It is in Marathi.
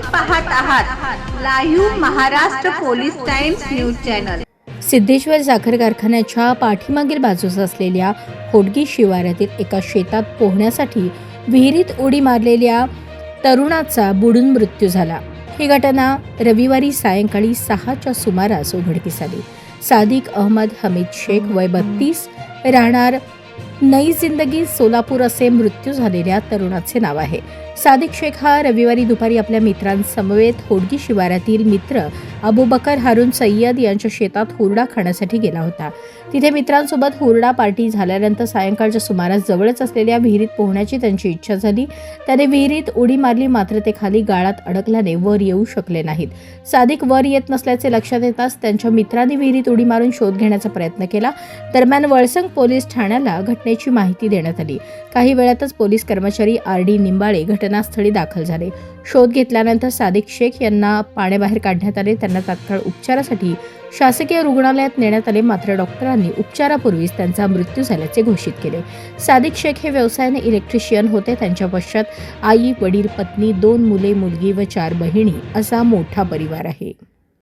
पाहत आहात live Maharashtra police times news channel. Siddheshwar साखर कारखान्याच्या पाठीमागील बाजूस असलेल्या होडगी शिवारातील एका शेतात पोहण्यासाठी विहिरीत उडी मारलेल्या तरुणाचा बुडून मृत्यू झाला. ही घटना रविवारी सायंकाळी सहाच्या सुमारास उघडकीस आली. सादिक अहमद हमीद शेख वय बत्तीस राहणार नई जिंदगी सोलापूर असे मृत्यू झालेल्या तरुणाचे नाव आहे. सादिक शेख हा रविवारी दुपारी आपल्या मित्रांसमवेत होडगी शिवारातील मित्र अबुबकर हारून सय्यद यांच्या शेतात हुरडा खाण्यासाठी गेला होता. तिथे मित्रांसोबत हुरडा पार्टी झाल्यानंतर सायंकाळच्या सुमारास जवळच असलेल्या विहिरीत पोहण्याची त्यांची इच्छा झाली. त्याने विहिरीत उडी मारली मात्र ते खाली गाळात अडकल्याने वर येऊ शकले नाहीत. सादिक वर येत नसल्याचे लक्षात येताच त्यांच्या मित्रांनी विहिरीत उडी मारून शोध घेण्याचा प्रयत्न केला. दरम्यान वळसंग पोलीस ठाण्याला घटनेची माहिती देण्यात आली. काही वेळातच पोलीस कर्मचारी आर डी निंबाळे घटनास्थळी दाखल झाले. शोध घेतल्यानंतर सादिक शेख यांना पाण्याबाहेर काढण्यात आले. त्यांना तात्काळ उपचारासाठी शासकीय रुग्णालयात नेण्यात आले. मात्र डॉक्टरांनी उपचारापूर्वीच त्यांचा मृत्यू झाल्याचे घोषित केले. सादिक शेख हे व्यवसायाने इलेक्ट्रिशियन होते. त्यांच्या पश्चात आई वडील पत्नी दोन मुले मुलगी व चार बहिणी असा मोठा परिवार आहे.